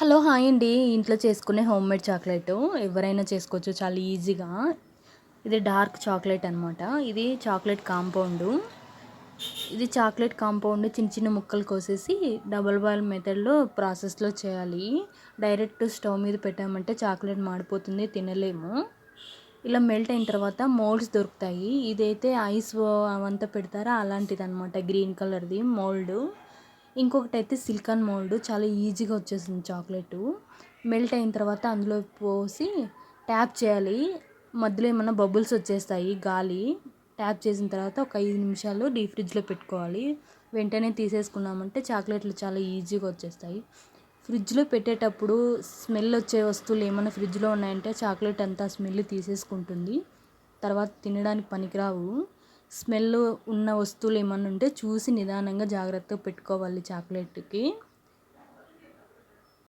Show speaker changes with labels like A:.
A: Hello hi అండి. ఇంట్లో చేసుకునే హోమ్ మేడ్ చాక్లెట్ ఎవరైనా చేసుకోవచ్చు. చాలా ఈజీగా. ఇది డార్క్ చాక్లెట్ అనమాట ఇది చాక్లెట్ కాంపౌండ్. ఇది చాక్లెట్ కాంపౌండ్ చిన్న చిన్న ముక్కలు కోసేసి డబల్ బాయిల్ మెథడ్లో ప్రాసెస్లో చేయాలి. డైరెక్ట్ స్టవ్ మీద పెట్టామంటే చాక్లెట్ మాడిపోతుంది తినలేము. ఇలా మెల్ట్ అయిన తర్వాత మోల్డ్స్ దొరుకుతాయి. ఇదైతే ఐస్ అవంతా పెడతారా? అలాంటిది అనమాట గ్రీన్ కలర్ది మోల్డ్. ఇంకొకటి అయితే సిలికాన్ మోల్డ్. చాలా ఈజీగా వచ్చేసింది చాక్లెట్. మెల్ట్ అయిన తర్వాత అందులో పోసి ట్యాప్ చేయాలి. మధ్యలో ఏమైనా బబుల్స్ వచ్చేస్తాయి గాలి. ట్యాప్ చేసిన తర్వాత ఒక ఐదు నిమిషాలు డీప్ ఫ్రిడ్జ్లో పెట్టుకోవాలి. వెంటనే తీసేసుకున్నామంటే చాక్లెట్లు చాలా ఈజీగా వచ్చేస్తాయి. ఫ్రిడ్జ్లో పెట్టేటప్పుడు స్మెల్ వచ్చే వస్తువులు ఏమైనా ఫ్రిడ్జ్లో ఉన్నాయంటే చాక్లెట్ అంతా స్మెల్ తీసేసుకుంటుంది. తర్వాత తినడానికి పనికిరావు. స్మెల్ ఉన్న వస్తువులు ఏమన్నా ఉంటే చూసి నిదానంగా జాగ్రత్తగా పెట్టుకోవాలి చాక్లెట్కి.